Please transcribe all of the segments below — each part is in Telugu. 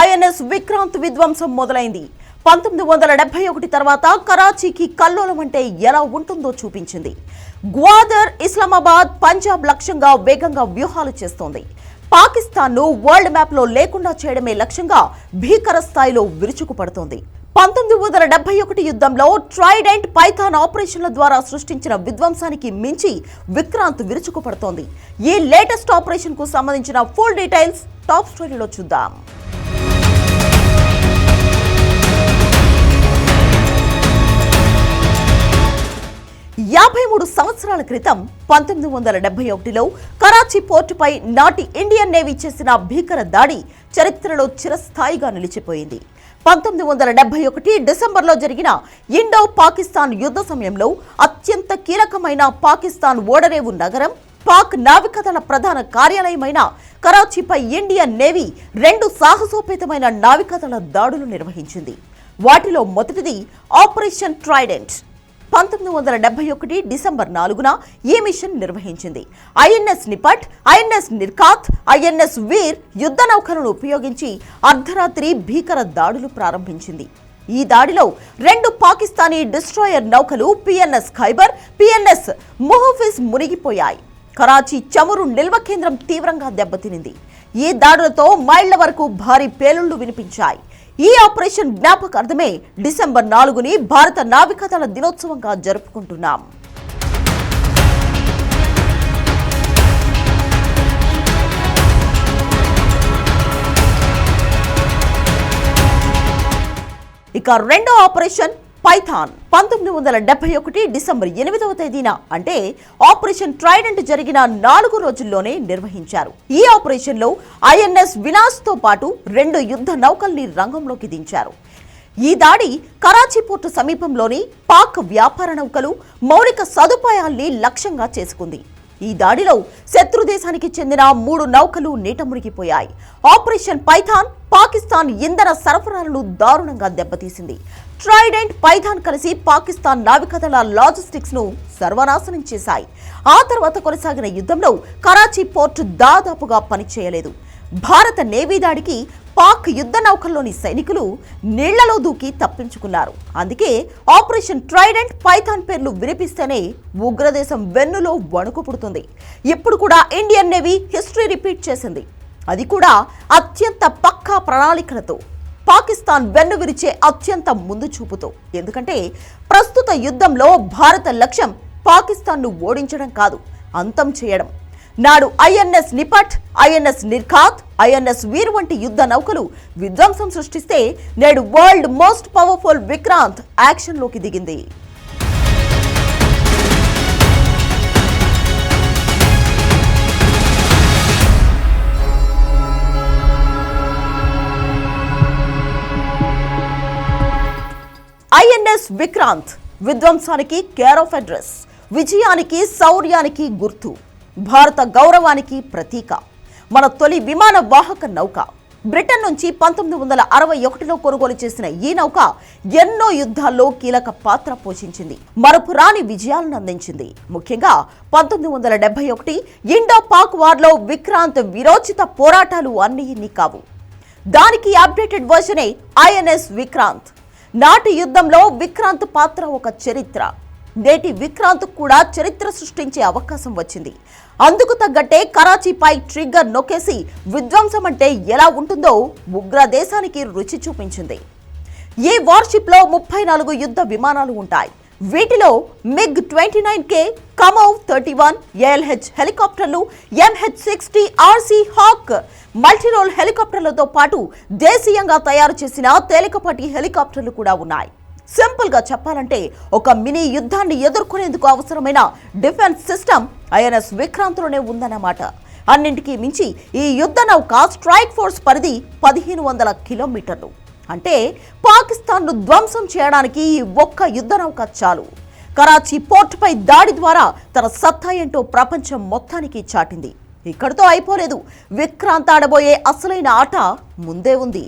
ఐఎన్ఎస్ విక్రాంత్ విధ్వంసం మొదలైంది. పంతొమ్మిది వందల డెబ్బై ఒకటి తర్వాత కరాచీకి కల్లోలం అంటే ఎలా ఉంటుందో చూపించింది. గ్వాదర్ ఇస్లామాబాద్ పంజాబ్ లక్ష్యంగా వేగంగా వ్యూహాలు చేస్తోంది. పాకిస్తాన్ను వరల్డ్ మ్యాప్లో లేకుండా చేయడమే లక్ష్యంగా భీకర స్థాయిలో విరుచుకుపడుతోంది. పంతొమ్మిది వందల డెబ్బై ఒకటి యుద్ధంలో ట్రైడెంట్ పైథాన్ ఆపరేషన్ల ద్వారా సృష్టించిన విధ్వంసానికి మించి విక్రాంత్ విరుచుకుపడుతోంది. ఈ లేటెస్ట్ ఆపరేషన్కు సంబంధించిన ఫుల్ డీటెయిల్స్ టాప్ స్టోరీలో చూద్దాం. యాభై మూడు సంవత్సరాల క్రితం పంతొమ్మిది వందల డెబ్బై ఒకటిలో కరాచీ పోర్టుపై నాటి ఇండియన్ నేవీ చేసిన భీకర దాడి చరిత్రలో చిరస్థాయిగా నిలిచిపోయింది. పంతొమ్మిది వందల డెబ్బై ఒకటి డిసెంబర్లో జరిగిన ఇండో పాకిస్తాన్ యుద్ధ సమయంలో అత్యంత కీలకమైన పాకిస్తాన్ ఓడరేవు నగరం పాక్ నావికాదళ ప్రధాన కార్యాలయమైన కరాచీపై ఇండియన్ నేవీ రెండు సాహసోపేతమైన నావికాదళ దాడులు నిర్వహించింది. వాటిలో మొదటిది ఆపరేషన్ ట్రైడెంట్. పంతొమ్మిది వందల డెబ్బై ఒకటి డిసెంబర్ నాలుగున ఈ మిషన్ నిర్వహించింది. INS Nipat INS Nirghat INS Veer యుద్ధ నౌకలను ఉపయోగించి అర్ధరాత్రి భీకర దాడులు ప్రారంభించింది. ఈ దాడిలో రెండు పాకిస్తానీ డిస్ట్రాయర్ నౌకలు పిఎన్ఎస్ ఖైబర్ పిఎన్ఎస్ ముహఫిజ్ మునిగిపోయాయి. కరాచీ చమురు నిల్వ కేంద్రం తీవ్రంగా దెబ్బతినింది. ఈ దాడులతో మైళ్ళ వరకు భారీ పేలుళ్ళు వినిపించాయి. ఈ ఆపరేషన్ జ్ఞాపకార్థమే డిసెంబర్ నాలుగుని భారత నావికాదళ దినోత్సవంగా జరుపుకుంటున్నాం. ఇక రెండో ఆపరేషన్ పైథాన్ పంతొమ్మిది వందల డెబ్బై ఒకటి డిసెంబర్ ఎనిమిదవ తేదీన అంటే ఆపరేషన్ ట్రైడెంట్ జరిగిన నాలుగు రోజుల్లోనే నిర్వహించారు. ఈ ఆపరేషన్లో ఐఎన్ఎస్ వినాస్తో పాటు రెండు యుద్ధ నౌకల్ని రంగంలోకి దించారు. ఈ దాడి కరాచీ పోర్టు సమీపంలోని పాక్ వ్యాపార నౌకలు మౌలిక సదుపాయాల్ని లక్ష్యంగా చేసుకుంది. ఈ దాడిలో శత్రు దేశానికి చెందిన మూడు నౌకలు నీట మునిగిపోయాయి. ఆపరేషన్ పైథాన్ పాకిస్తాన్ ఇంధన సరఫరాలను దారుణంగా దెబ్బతీసింది. ట్రైడెంట్ పైథాన్ కలిసి పాకిస్తాన్ నావికదళ లాజిస్టిక్స్ను సర్వనాశనం చేశాయి. ఆ తర్వాత కొనసాగిన యుద్ధంలో కరాచీ పోర్టు దాదాపుగా పనిచేయలేదు. భారత నేవీ దాడికి పాక్ యుద్ధ నౌకల్లోని సైనికులు నీళ్ళలో దూకి తప్పించుకున్నారు. అందుకే ఆపరేషన్ ట్రైడెంట్ పైథాన్ పేర్లు వినిపిస్తేనే ఉగ్రదేశం వెన్నులో వణుకు పుడుతుంది. ఇప్పుడు కూడా ఇండియన్ నేవీ హిస్టరీ రిపీట్ చేసింది. అది కూడా అత్యంత పక్కా ప్రణాళికలతో. పాకిస్తాన్ వెన్ను విరిచే అత్యంత ముందు చూపుతో. ఎందుకంటే ప్రస్తుత యుద్ధంలో భారత లక్ష్యం పాకిస్తాన్ను ఓడించడం కాదు అంతం చేయడం. నాడు INS Nipat INS Nirghat INS Veer వంటి యుద్ధ నౌకలు విధ్వంసం సృష్టిస్తే నేడు వరల్డ్ మోస్ట్ పవర్ఫుల్ విక్రాంత్ యాక్షన్లోకి దిగింది. ఐఎన్ఎస్ విక్రాంత్ విధ్వంసానికి కేర్ ఆఫ్ అడ్రస్ విజయానికి శౌర్యానికి గుర్తు భారత గౌరవానికి ప్రతీక. మన తొలి విమాన వాహక నౌక. బ్రిటన్ నుంచి పంతొమ్మిది వందల అరవై ఒకటిలో కొనుగోలు చేసిన ఈ నౌక ఎన్నో యుద్ధాల్లో కీలక పాత్ర పోషించింది. మరపురాని విజయాలను అందించింది. ముఖ్యంగా పంతొమ్మిది వందల డెబ్బై ఒకటి ఇండో పాక్ వార్లో విక్రాంత్ విరోచిత పోరాటాలు అన్ని ఇన్ని కావు దానికి అప్డేటెడ్ వర్షనే ఐఎన్ఎస్ విక్రాంత్. నాటి యుద్ధంలో విక్రాంత్ పాత్ర ఒక చరిత్ర. నేటి విక్రాంత్ కూడా చరిత్ర సృష్టించే అవకాశం వచ్చింది. అందుకు తగ్గట్టే కరాచీపై ట్రిగ్గర్ నొక్కేసి విధ్వంసం అంటే ఎలా ఉంటుందో ఉగ్ర దేశానికి రుచి చూపించింది. ఈ వార్షిప్లో ముప్పై నాలుగు యుద్ధ విమానాలు ఉంటాయి? వీటిలో MiG twenty nine K Kamov thirty one ALH హెలికాప్టర్లు MH sixty RC hawk multirole హెలికాప్టర్లతో పాటు దేశీయంగా తయారు చేసిన తేలికపాటి హెలికాప్టర్లు కూడా ఉన్నాయి. సింపుల్గా చెప్పాలంటే ఒక మినీ యుద్ధాన్ని ఎదుర్కొనేందుకు అవసరమైన డిఫెన్స్ సిస్టమ్ ఐఎన్ఎస్ విక్రాంత్లోనే ఉందన్నమాట. అన్నింటికీ మించి ఈ యుద్ధ నౌక స్ట్రైక్ ఫోర్స్ పరిధి పదిహేను వందల కిలోమీటర్లు. అంటే పాకిస్తాన్ను ధ్వంసం చేయడానికి ఈ ఒక్క యుద్ధ నౌక చాలు. కరాచీ పోర్టుపై దాడి ద్వారా తన సత్తా ఏంటో ప్రపంచం మొత్తానికి చాటింది. ఇక్కడితో అయిపోలేదు. విక్రాంత్ ఆడబోయే అసలైన ఆట ముందే ఉంది.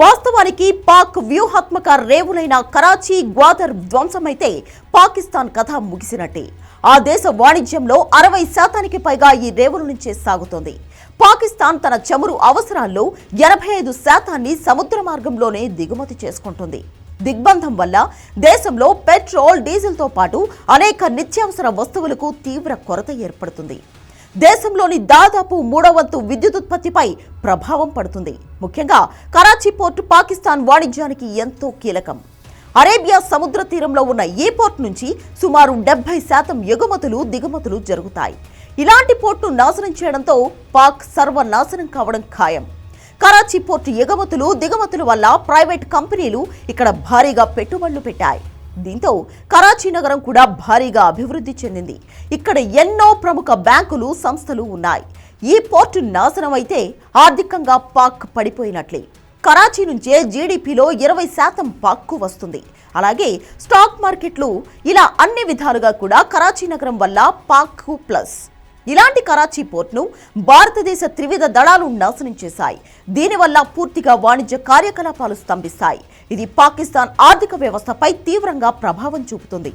వాస్తవానికి పాక్ వ్యూహాత్మక రేవులైన కరాచీ గ్వాదర్ ధ్వంసమైతే పాకిస్తాన్ కథ ముగిసినట్టే. ఆ దేశ వాణిజ్యంలో అరవై శాతానికి పైగా ఈ రేవుల నుంచే సాగుతోంది. పాకిస్తాన్ తన చమురు అవసరాల్లో ఎనభై ఐదు శాతాన్ని సముద్ర మార్గంలోనే దిగుమతి చేసుకుంటుంది. దిగ్బంధం వల్ల దేశంలో పెట్రోల్ డీజిల్తో పాటు అనేక నిత్యావసర వస్తువులకు తీవ్ర కొరత ఏర్పడుతుంది. దేశంలోని దాదాపు మూడవంతు విద్యుత్ ఉత్పత్తిపై ప్రభావం పడుతుంది. ముఖ్యంగా కరాచీ పోర్టు పాకిస్తాన్ వాణిజ్యానికి ఎంతో కీలకం. అరేబియా సముద్ర తీరంలో ఉన్న ఈ పోర్ట్ నుంచి సుమారు డెబ్బై శాతం ఎగుమతులు దిగుమతులు జరుగుతాయి. ఇలాంటి పోర్టు నాశనం చేయడంతో పాక్ సర్వనాశనం కావడం ఖాయం. కరాచీ పోర్టు ఎగుమతులు దిగుమతుల వల్ల ప్రైవేట్ కంపెనీలు ఇక్కడ భారీగా పెట్టుబడులు పెట్టాయి. దీంతో కరాచీ నగరం కూడా భారీగా అభివృద్ధి చెందింది. ఇక్కడ ఎన్నో ప్రముఖ బ్యాంకులు సంస్థలు ఉన్నాయి. ఈ పోర్టు నాశనం అయితే ఆర్థికంగా పాక్ పడిపోయినట్లే. కరాచీ నుంచే జీడిపిలో ఇరవై శాతం పాక్కు వస్తుంది. అలాగే స్టాక్ మార్కెట్లు ఇలా అన్ని విధాలుగా కూడా కరాచీ నగరం వల్ల పాక్కు ప్లస్. ఇలాంటి కరాచీ పోర్ట్ను భారతదేశ త్రివిధ దళాలు నాశనం చేశాయి. దీనివల్ల పూర్తిగా వాణిజ్య కార్యకలాపాలు స్తంభిస్తాయి. ఇది పాకిస్తాన్ ఆర్థిక వ్యవస్థపై తీవ్రంగా ప్రభావం చూపుతుంది.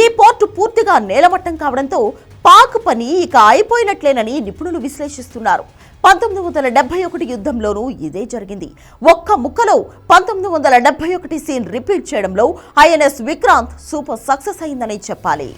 ఈ పోర్టు పూర్తిగా నేలమట్టం కావడంతో పాక్ పని ఇక అయిపోయినట్లేనని నిపుణులు విశ్లేషిస్తున్నారు. పంతొమ్మిది వందల డెబ్బై ఒకటి యుద్ధంలోనూ ఇదే జరిగింది. ఒక్క ముక్కలో పంతొమ్మిది వందల డెబ్బై ఒకటి సీన్ రిపీట్ చేయడంలో ఐఎన్ఎస్ విక్రాంత్ సూపర్ సక్సెస్ అయిందని చెప్పాలి.